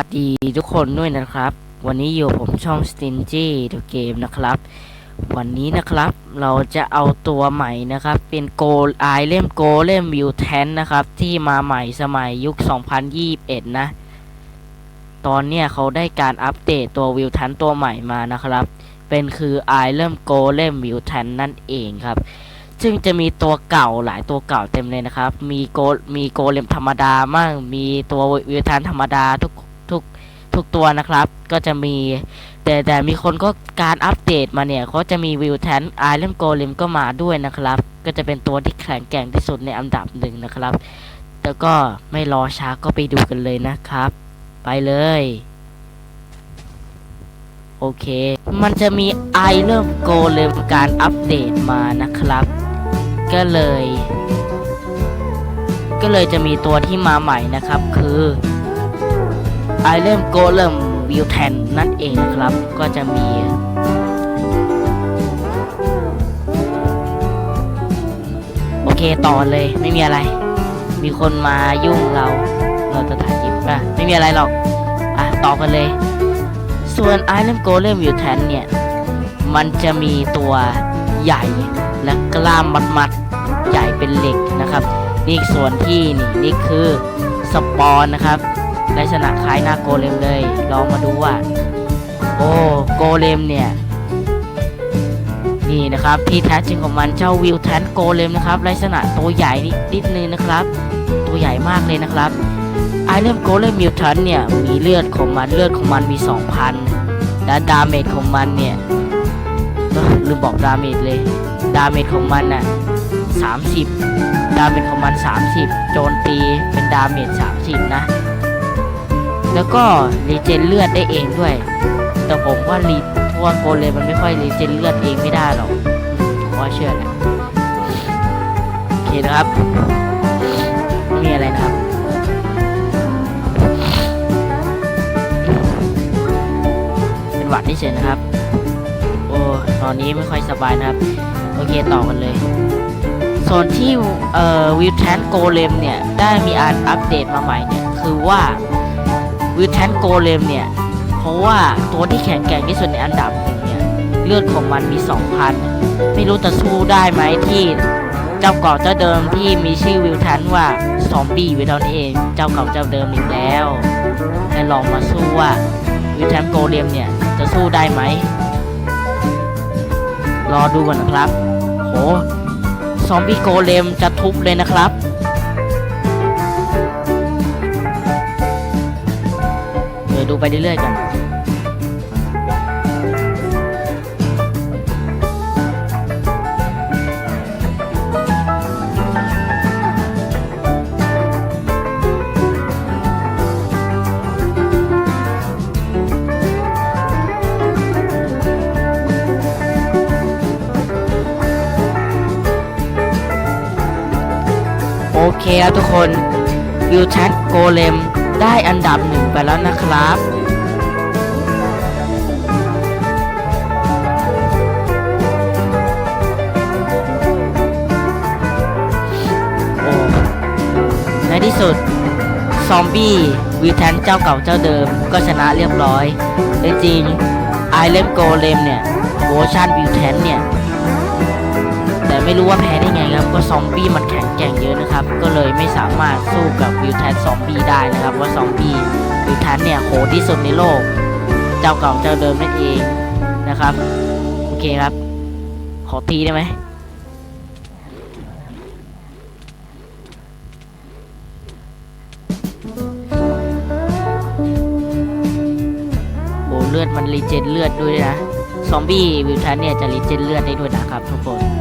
วัสดีทุกคนด้วยนะครับ วันนี้อยู่ผมช่อง Stingy The Game นะครับ วันนี้นะครับเราจะเอาตัวใหม่นะครับ เป็นโกลไอเล่มโกเล่มวิวแทนนะครับ ที่มาใหม่สมัยยุค 2021 นะ ตอนเนี้ยเขาได้การอัปเดตตัววิวแทนตัวใหม่มานะครับ เป็นคือไอเล่มโกเล่มวิวแทนนั่นเองครับซึ่งจะมีตัวเก่าหลายตัวเก่าเต็มเลยนะครับ มีโกมีโกเลมธรรมดามั่งมีตัววิวแทนธรรมดาทุก ทุกตัวนะครับ ก็จะมี แต่แต่มีคนก็การอัปเดตมาเนี่ยเขาจะมีวิวแทนไอเลมโกเลมก็มาด้วยนะครับ ก็จะเป็นตัวที่แข็งแกร่งที่สุดในอันดับหนึ่งนะครับ แล้วก็ไม่รอช้าก็ไปดูกันเลยนะครับ ไปเลยโอเค มันจะมีไอเริ่มโกเลมการอัปเดตมานะครับ ก็เลย ก็เลยจะมีตัวที่มาใหม่นะครับคือ ไอเริ่มโกเลมวิวแทนนั่นเองนะครับ ก็จะมีโอเคต่อเลยไม่มีอะไร มีคนมายุ่งเรา เราจะถ่ายคลิปอะไม่มีอะไรหรอก อะต่อกันเลย ส่วนไอเ m มโกเลมวิวแทนเนี่ย มันจะมีตัวใหญ่และกล้ามมัดๆใหญ่เป็นเหล็กนะครับ นี่ส่วนที่นี่นี่คือสปอนนะครับ ลักษณะคล้ายหน้าโกเลมเลย ลองมาดูว่า โอ้โกเลมเนี่ย นี่นะครับ ที่แท้จริงของมันเจ้าวิวแทนโกเลมนะครับ ลักษณะตัวใหญ่นิดนิดนึงนะครับ ตัวใหญ่มากเลยนะครับไอเลมโกเลมมิวแทนเนี่ยมีเลือดของมันเลือดของมันมี 2,000 และดาเมจของมันเนี่ยลืมบอกดาเมจเลย ดาเมจของมันน่ะ30 ดาเมจของมัน 30 โจมตีเป็นดาเมจ30 นะ แล้วก็รีเจนเลือดได้เองด้วย แต่ผมว่ารีเพราะว่าโกเลมมันไม่ค่อยรีเจนเลือดเองไม่ได้หรอกผมว่าเชื่อแหละโอเคนะครับไม่มีอะไรนะครับ เป็นหวัดที่เฉยนะครับ โอ้ตอนนี้ไม่ค่อยสบายนะครับ โอเคต่อกันเลยส่วนที่วิวแทนโกเลมเนี่ย ได้มีอันอัปเดตมาใหม่เนี่ย คือว่า วิวแทนโกเลมเนี่ย เพราะว่าตัวที่แข็งแกร่งที่สุดในอันดับหนึ่งเนี่ย เลือดของมันมี 2,000 ไม่รู้จะสู้ได้ไหมที่เจ้าเก่าเจ้าเดิมที่มีชื่อวิวแทนว่าซอมบี้วิวทันเอง เจ้าเก่าเจ้าเดิมอีกแล้วให้ลองมาสู้ว่าวิวแทนโกเลมเนี่ยจะสู้ได้ไหม รอดูก่อนนะครับ โห ซอมบี้โกเลมจะทุบเลยนะครับ ยวดูไปเรื่อยๆกันโอเคครับทุกคนวิวแชทโกเลม ได้อันดับหนึ่งไปแล้วนะครับ โอ้ ในที่สุด ซอมบี้วิวแทนเจ้าเก่าเจ้าเดิมก็ชนะเรียบร้อยแต่จริง ไอเลมโกเลมเนี่ยโวชั่นวิวแทนเนี่ย ไม่รู้ว่าแพ้ได้ไงครับก็ซอมบี้มันแข็งแกร่งเยอะนะครับ ก็เลยไม่สามารถสู้กับวิวแทนซอมบี้ได้นะครับว่าซอมบี้วิวแทนเนี่ยโหดที่สุดในโลก เจ้าเก่าเจ้าเดิมนั่นเองนะครับโอเคครับ ขอตีได้ไหมโอ้เลือดมันรีเจนเลือดด้วยนะ ซอมบี้วิวแทนเนี่ยจะรีเจนเลือดได้ด้วยนะครับทุกคน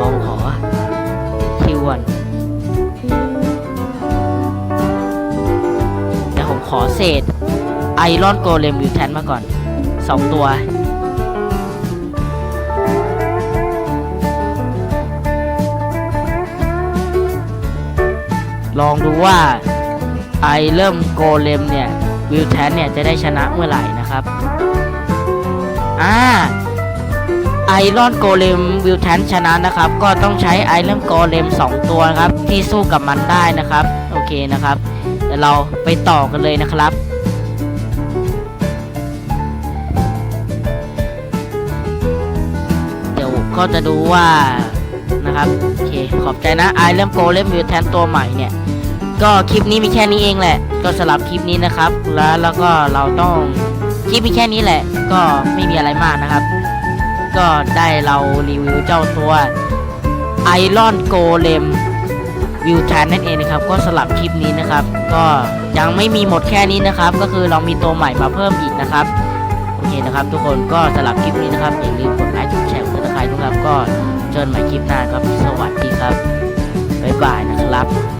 ลองขอคิวก่อนแต่ผมขอเศษไอรอนโกเลมวิวแทนมาก่อนสองตัวลองดูว่าไอเริ่มโกเลมเนี่ย วิวแทนเนี่ย จะได้ชนะเมื่อไหร่นะครับ อ่า ไอรอนโกเลมวิลแทนชนะนะครับ ก็ต้องใช้ไอรอนโกเลม2 ตัวครับ ที่สู้กับมันได้นะครับ โอเคนะครับเดี๋ยวเราไปต่อกันเลยนะครับเดี๋ยวก็จะดูว่านะครับโอเคขอบใจนะไอรอนโกเลมวิวแทนตัวใหม่เนี่ย ก็คลิปนี้มีแค่นี้เองแหละ ก็สลับคลิปนี้นะครับ แล้วแล้วก็เราต้องคลิปมีแค่นี้แหละ ก็ไม่มีอะไรมากนะครับ ก็ได้เรารีวิวเจ้าตัวไอรอนโกเลมวิวแทนนั่นเองนะครับ ก็สลับคลิปนี้นะครับ ก็ยังไม่มีหมดแค่นี้นะครับ ก็คือเรามีตัวใหม่มาเพิ่มอีกนะครับโอเคนะครับ ทุกคนก็สลับคลิปนี้นะครับอย่าลืมกดไลค์กดแชร์กดติดตามด้วยครับ ก็เจอกันใหม่คลิปหน้าครับสวัสดีครับบ๊ายบายนะครับ